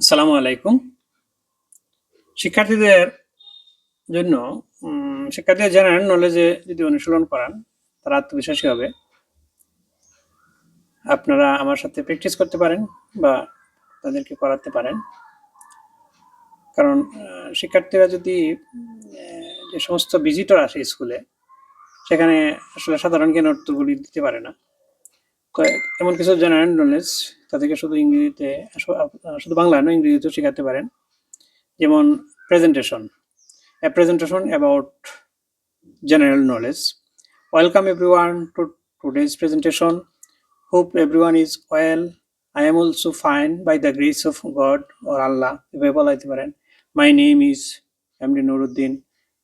আসসালামু আলাইকুম। শিক্ষার্থীদের জন্য শিক্ষার্থীদের জেনারেল নলেজে যদি অনুশীলন করান তারা আত্মবিশ্বাসী হবে। আপনারা আমার সাথে প্র্যাকটিস করতে পারেন বা তাদেরকে করাতে পারেন। কারণ শিক্ষার্থীরা যদি যে সমস্ত ভিজিটর আসে স্কুলে সেখানে আসলে সাধারণ জ্ঞান উত্তরগুলি দিতে পারে না। এমন কিছু জেনারেল নলেজ তাদেরকে শুধু ইংরেজিতে, শুধু বাংলা নয়, ইংরেজিতেও শেখাতে পারেন। যেমন presentation a presentation about general knowledge welcome everyone to today's presentation hope everyone is well I am also fine by the grace of God or Allah এভাবে বলা যেতে পারেন। My name is M D Nuruddin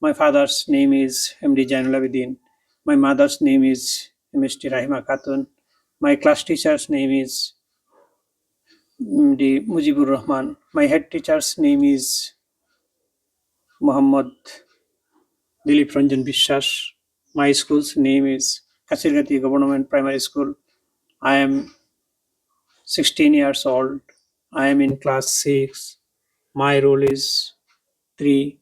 my father's name is M D Zainul Abidin my mother's name is M S T Rahima Khatun my class teacher's name is the Mujibur Rahman. My head teacher's name is Muhammad Dilip Ranjan Biswas. My school's name is Kachirgati Government Primary School. I am 16 years old. I am in class 6. My role is 3.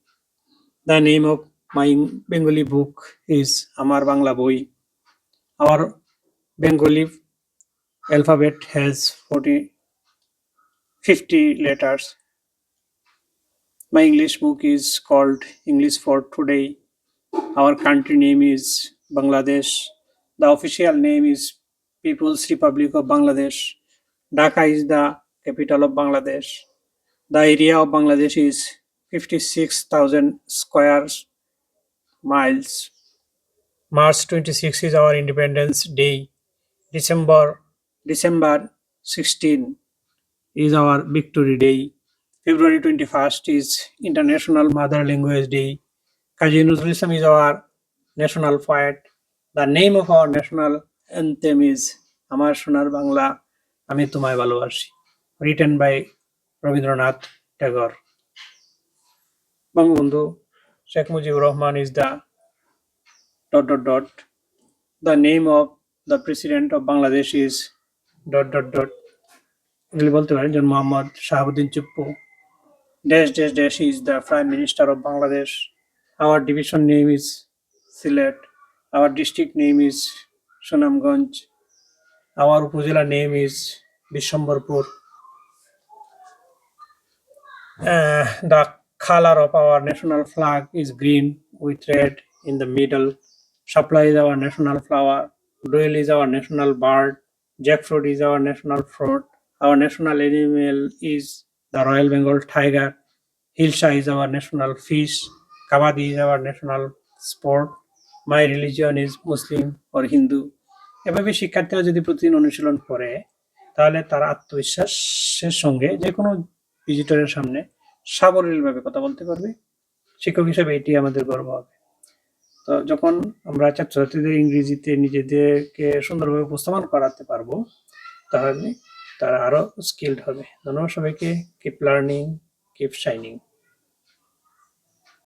The name of my Bengali book is Amar Bangla Boy. Our Bengali alphabet has 40. 50 letters. My English book is called English for Today. Our country name is Bangladesh. The official name is People's Republic of Bangladesh. Dhaka is the capital of Bangladesh. The area of Bangladesh is 56,000 square miles. March 26 is our Independence Day. December December 16 is our Victory Day. February 21st is International Mother Language Day. Kazi Nazrul Islam is our national poet. The name of our national anthem is আমার সোনার বাংলা আমি তোমায় ভালোবাসি written by Rabindranath Tagore Bangabandhu Sheikh Mujibur Rahman is the dot dot dot the name of the president of Bangladesh is dot dot dot এগুলি বলতে পারেন যেমন Mohammad Shahabuddin Chuppu dash dash dash is the prime minister of Bangladesh our division name is Sylhet our district name is Sunamganj our upazila name is Bishwambarpur Uh, the color of our national flag is green with red in the middle. Shapla is our national flower. Doyle is our national bird. Jackfruit is our national fruit. Our national animal is the Royal Bengal tiger. Hilsa is our national fish. Kabaddi is our national sport. My religion is Muslim or Hindu. এভাবে শিক্ষার্থীরা যদি প্রতিদিন অনুশীলন করে, তাহলে তারা আত্মবিশ্বাসের সঙ্গে যে কোনো ভিজিটরের সামনে সাবলীলভাবে কথা বলতে পারবে শিক্ষক হিসেবে এটি আমাদের গর্ব হবে তো যখন আমরা ছাত্রছাত্রীদের ইংরেজিতে নিজেদেরকে সুন্দরভাবে উপস্থাপন করাতে পারব, তাহলে তারা আরও স্কিল্ড হবে। ধন্যবাদ সবাইকে। Keep learning keep shining